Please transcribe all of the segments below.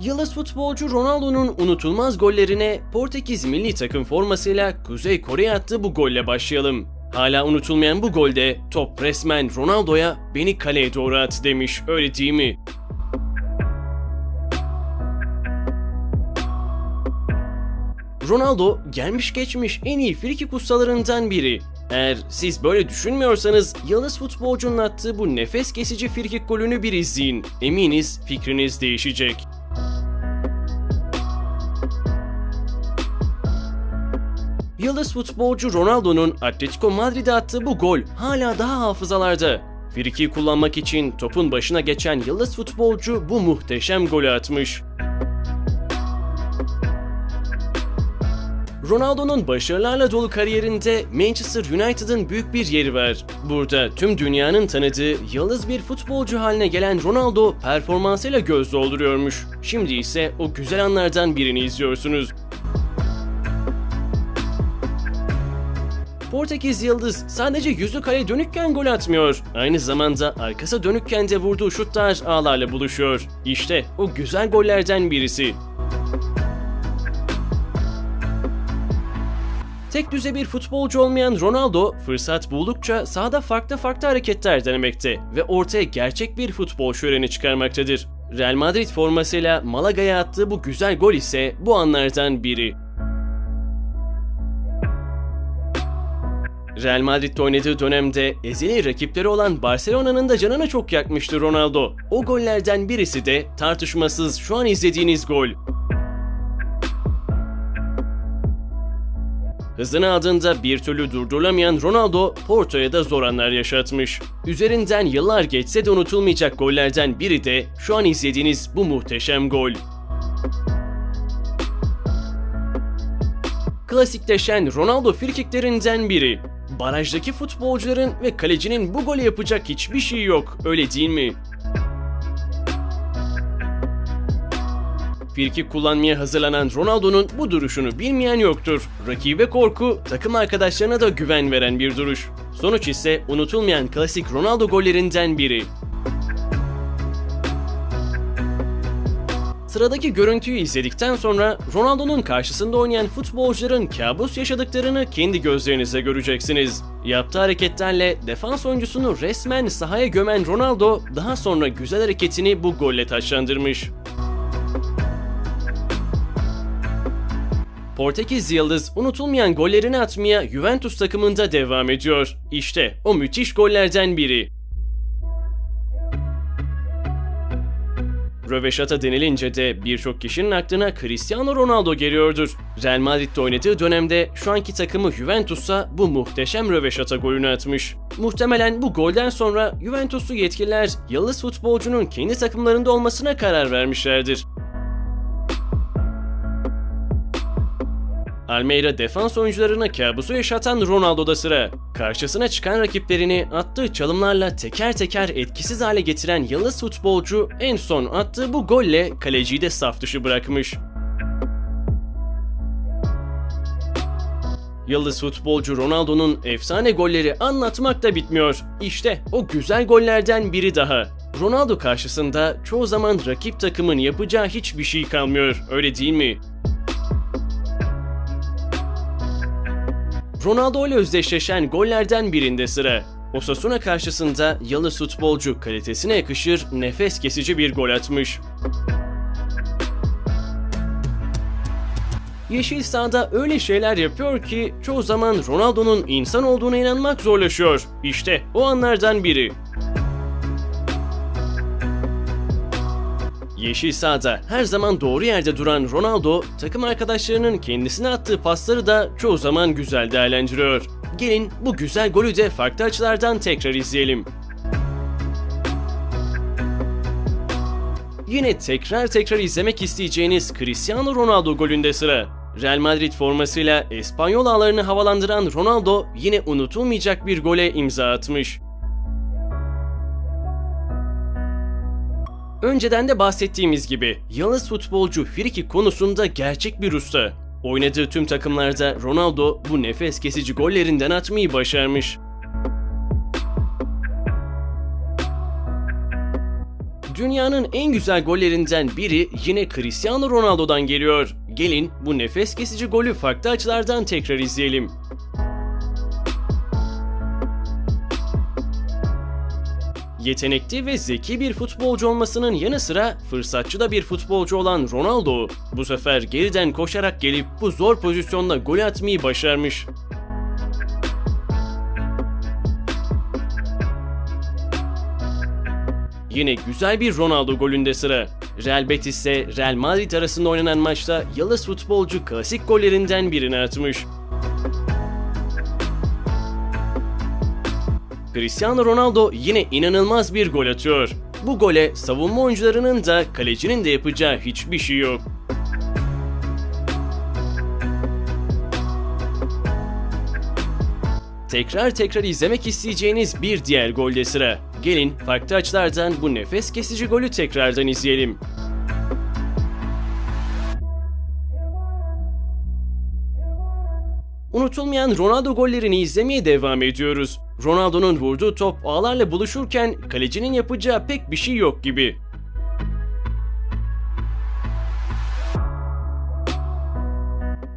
Yıldız futbolcu Ronaldo'nun unutulmaz gollerine Portekiz milli takım formasıyla Kuzey Kore'ye attığı bu golle başlayalım. Hala unutulmayan bu golde top resmen Ronaldo'ya beni kaleye doğru at demiş öyle değil mi? Ronaldo gelmiş geçmiş en iyi frikik ustalarından biri. Eğer siz böyle düşünmüyorsanız Yıldız futbolcunun attığı bu nefes kesici frikik golünü bir izleyin. Eminiz fikriniz değişecek. Yıldız futbolcu Ronaldo'nun Atletico Madrid'e attığı bu gol hala daha hafızalarda. Friki kullanmak için topun başına geçen Yıldız futbolcu bu muhteşem golü atmış. Ronaldo'nun başarılarla dolu kariyerinde Manchester United'ın büyük bir yeri var. Burada tüm dünyanın tanıdığı yıldız bir futbolcu haline gelen Ronaldo performansıyla göz dolduruyormuş. Şimdi ise o güzel anlardan birini izliyorsunuz. Portekiz Yıldız sadece yüzü kale dönükken gol atmıyor. Aynı zamanda arkası dönükken de vurduğu şutlar ağlarla buluşuyor. İşte o güzel gollerden birisi. Tek düze bir futbolcu olmayan Ronaldo fırsat buldukça sahada farklı farklı hareketler denemekte ve ortaya gerçek bir futbol şöleni çıkarmaktadır. Real Madrid formasıyla Malaga'ya attığı bu güzel gol ise bu anlardan biri. Real Madrid'de oynadığı dönemde ezeli rakipleri olan Barcelona'nın da canını çok yakmıştı Ronaldo. O gollerden birisi de tartışmasız şu an izlediğiniz gol. Hızını aldığında bir türlü durdurulamayan Ronaldo Porto'ya da zor anlar yaşatmış. Üzerinden yıllar geçse de unutulmayacak gollerden biri de şu an izlediğiniz bu muhteşem gol. Klasikleşen Ronaldo frikiklerinden biri. Barajdaki futbolcuların ve kalecinin bu golü yapacak hiçbir şey yok, öyle değil mi? Frikik kullanmaya hazırlanan Ronaldo'nun bu duruşunu bilmeyen yoktur. Rakibe korku, takım arkadaşlarına da güven veren bir duruş. Sonuç ise unutulmayan klasik Ronaldo gollerinden biri. Sıradaki görüntüyü izledikten sonra Ronaldo'nun karşısında oynayan futbolcuların kabus yaşadıklarını kendi gözlerinizle göreceksiniz. Yaptığı hareketlerle defans oyuncusunu resmen sahaya gömen Ronaldo daha sonra güzel hareketini bu golle taçlandırmış. Portekiz Yıldız unutulmayan gollerini atmaya Juventus takımında devam ediyor. İşte o müthiş gollerden biri. Röveşata denilince de birçok kişinin aklına Cristiano Ronaldo geliyordur. Real Madrid'de oynadığı dönemde şu anki takımı Juventus'a bu muhteşem röveşata golünü atmış. Muhtemelen bu golden sonra Juventuslu yetkililer yıldız futbolcunun kendi takımlarında olmasına karar vermişlerdir. Almeida defans oyuncularına kabusu yaşatan Ronaldo'da sıra. Karşısına çıkan rakiplerini attığı çalımlarla teker teker etkisiz hale getiren yıldız futbolcu en son attığı bu golle kaleciyi de saf dışı bırakmış. Yıldız futbolcu Ronaldo'nun efsane golleri anlatmakta bitmiyor. İşte o güzel gollerden biri daha. Ronaldo karşısında çoğu zaman rakip takımın yapacağı hiçbir şey kalmıyor, öyle değil mi? Ronaldo ile özdeşleşen gollerden birinde sıra. Osasuna karşısında Yıldız futbolcu kalitesine yakışır nefes kesici bir gol atmış. Yeşil sahada öyle şeyler yapıyor ki çoğu zaman Ronaldo'nun insan olduğuna inanmak zorlaşıyor. İşte o anlardan biri. Yeşil sahada her zaman doğru yerde duran Ronaldo, takım arkadaşlarının kendisine attığı pasları da çoğu zaman güzel değerlendiriyor. Gelin bu güzel golü de farklı açılardan tekrar izleyelim. Yine tekrar tekrar izlemek isteyeceğiniz Cristiano Ronaldo golünde sıra. Real Madrid formasıyla İspanyol ağlarını havalandıran Ronaldo yine unutulmayacak bir gole imza atmış. Önceden de bahsettiğimiz gibi yıldız futbolcu friki konusunda gerçek bir usta. Oynadığı tüm takımlarda Ronaldo bu nefes kesici gollerinden atmayı başarmış. Dünyanın en güzel gollerinden biri yine Cristiano Ronaldo'dan geliyor. Gelin bu nefes kesici golü farklı açılardan tekrar izleyelim. Yetenekli ve zeki bir futbolcu olmasının yanı sıra fırsatçı da bir futbolcu olan Ronaldo bu sefer geriden koşarak gelip bu zor pozisyonda gol atmayı başarmış. Yine güzel bir Ronaldo golünde sıra. Real Betis ile Real Madrid arasında oynanan maçta yıldız futbolcu klasik gollerinden birini atmış. Cristiano Ronaldo yine inanılmaz bir gol atıyor. Bu gole savunma oyuncularının da kalecinin de yapacağı hiçbir şey yok. Tekrar tekrar izlemek isteyeceğiniz bir diğer golde sıra. Gelin farklı açılardan bu nefes kesici golü tekrardan izleyelim. Unutulmayan Ronaldo gollerini izlemeye devam ediyoruz. Ronaldo'nun vurduğu top ağlarla buluşurken kalecinin yapacağı pek bir şey yok gibi.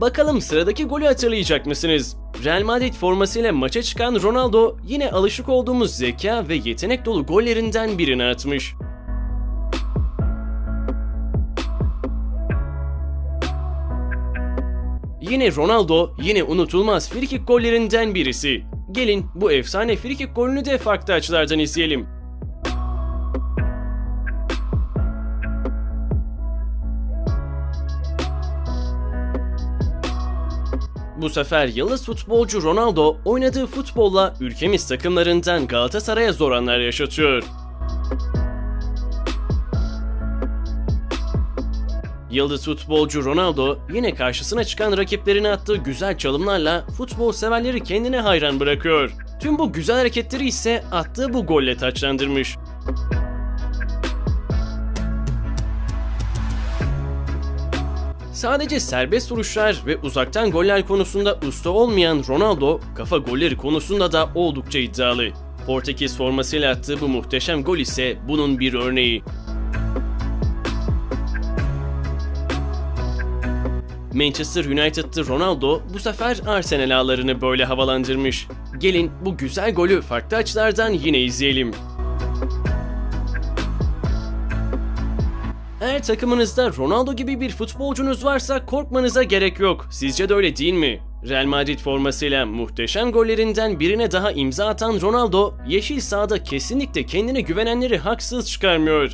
Bakalım sıradaki golü hatırlayacak mısınız? Real Madrid formasıyla maça çıkan Ronaldo yine alışık olduğumuz zeka ve yetenek dolu gollerinden birini atmış. Yine Ronaldo yine unutulmaz frikik gollerinden birisi. Gelin bu efsane frikik golünü de farklı açılardan izleyelim. Bu sefer yıldız futbolcu Ronaldo oynadığı futbolla ülkemiz takımlarından Galatasaray'a zor anlar yaşatıyor. Yıldız futbolcu Ronaldo yine karşısına çıkan rakiplerine attığı güzel çalımlarla futbol severleri kendine hayran bırakıyor. Tüm bu güzel hareketleri ise attığı bu golle taçlandırmış. Sadece serbest vuruşlar ve uzaktan goller konusunda usta olmayan Ronaldo, kafa golleri konusunda da oldukça iddialı. Portekiz formasıyla attığı bu muhteşem gol ise bunun bir örneği. Manchester United'lı Ronaldo bu sefer Arsenal ağlarını böyle havalandırmış. Gelin bu güzel golü farklı açılardan yine izleyelim. Eğer takımınızda Ronaldo gibi bir futbolcunuz varsa korkmanıza gerek yok. Sizce de öyle değil mi? Real Madrid formasıyla muhteşem gollerinden birine daha imza atan Ronaldo, yeşil sahada kesinlikle kendine güvenenleri haksız çıkarmıyor.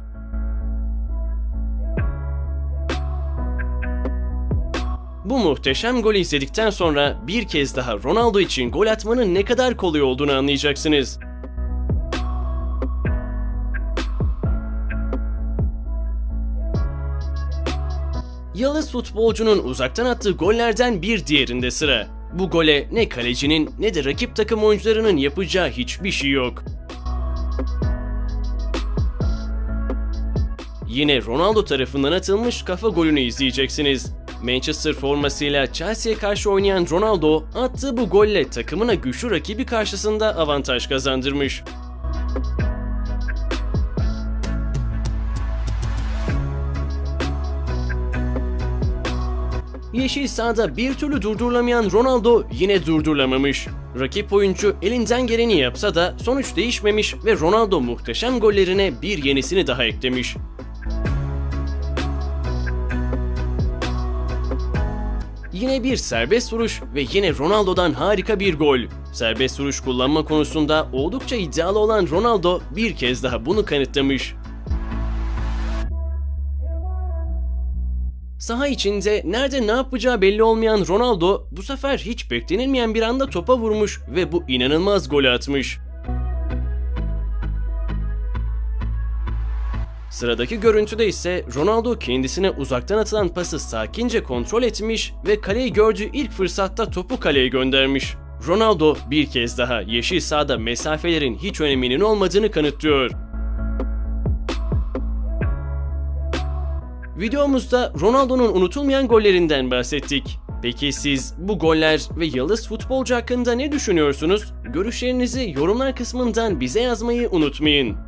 Muhteşem golü izledikten sonra bir kez daha Ronaldo için gol atmanın ne kadar kolay olduğunu anlayacaksınız. Yıldız futbolcunun uzaktan attığı gollerden bir diğerinde sıra. Bu gole ne kalecinin ne de rakip takım oyuncularının yapacağı hiçbir şey yok. Yine Ronaldo tarafından atılmış kafa golünü izleyeceksiniz. Manchester formasıyla Chelsea'ye karşı oynayan Ronaldo attığı bu golle takımına güçlü rakibi karşısında avantaj kazandırmış. Yeşil sahada bir türlü durdurulamayan Ronaldo yine durdurulamamış. Rakip oyuncu elinden geleni yapsa da sonuç değişmemiş ve Ronaldo muhteşem gollerine bir yenisini daha eklemiş. Yine bir serbest vuruş ve yine Ronaldo'dan harika bir gol. Serbest vuruş kullanma konusunda oldukça iddialı olan Ronaldo bir kez daha bunu kanıtlamış. Saha içinde nerede ne yapacağı belli olmayan Ronaldo bu sefer hiç beklenilmeyen bir anda topa vurmuş ve bu inanılmaz golü atmış. Sıradaki görüntüde ise Ronaldo kendisine uzaktan atılan pası sakince kontrol etmiş ve kaleyi gördüğü ilk fırsatta topu kaleye göndermiş. Ronaldo bir kez daha yeşil sahada mesafelerin hiç öneminin olmadığını kanıtlıyor. Videomuzda Ronaldo'nun unutulmayan gollerinden bahsettik. Peki siz bu goller ve yıldız futbolcu hakkında ne düşünüyorsunuz? Görüşlerinizi yorumlar kısmından bize yazmayı unutmayın.